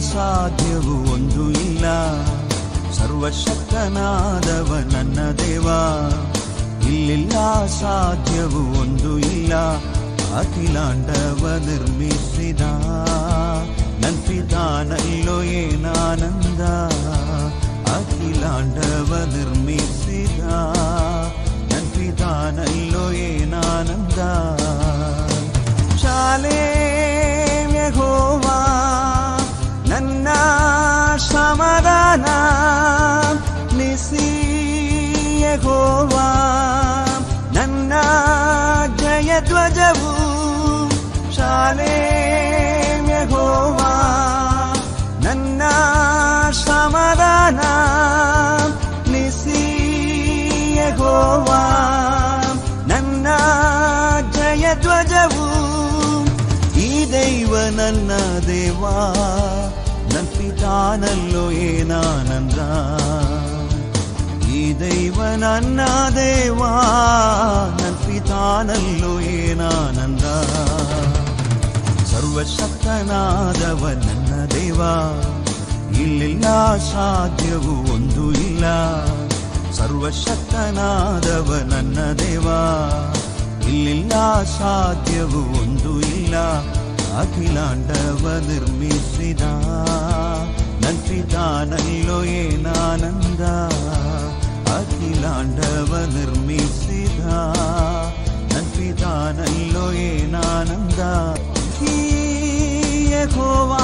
ಸಾಧ್ಯವೂ ಒಂದು ಇಲ್ಲ. ಸರ್ವಶಕ್ತನಾದವ ನನ್ನ ದೇವ. ಇಲ್ಲಿಲ್ಲ ಸಾಧ್ಯವು ಒಂದು ಇಲ್ಲ. ಅಖಿಲಾಂಡವ ನಿರ್ಮಿಸಿದ ಯೆಹೋವಾ ನನ್ನ ಜಯಧ್ವಜವು ಶಾಲೆ ಯೆಹೋವಾ ನನ್ನ ಸಮಾಧಾನ ನಿಸಿ ಯೆಹೋವಾ ನನ್ನ ಜಯಧ್ವಜವು ಈ ದೈವ ನನ್ನ ದೇವ ನನ್ನ ಪಿತಾನಲ್ಲೋ ಏನಾನಂದ ಈ ದೈವ, ನನ್ನ ದೇವ ನನ್ನ ಪಿತಾನಲ್ಲೋ ಏನಾನಂದ? ಸರ್ವಶಕ್ತನಾದವ, ನನ್ನ ದೇವ, ಇಲ್ಲಿಲ್ಲ ಸಾಧ್ಯವೂ ಒಂದು ಇಲ್ಲ. ಸರ್ವಶಕ್ತನಾದವ, ನನ್ನ ದೇವ, ಇಲ್ಲಿಲ್ಲ ಸಾಧ್ಯವು ಒಂದು ಇಲ್ಲ. ಅಖಿಲಾಂಡವ ನಿರ್ಮಿಸಿದ ನಿರ್ಮಿಸಿದ ನನ್ ಪಿತಾನಲ್ಲೋ ಏನಾನಂದ ಯೆಹೋವಾ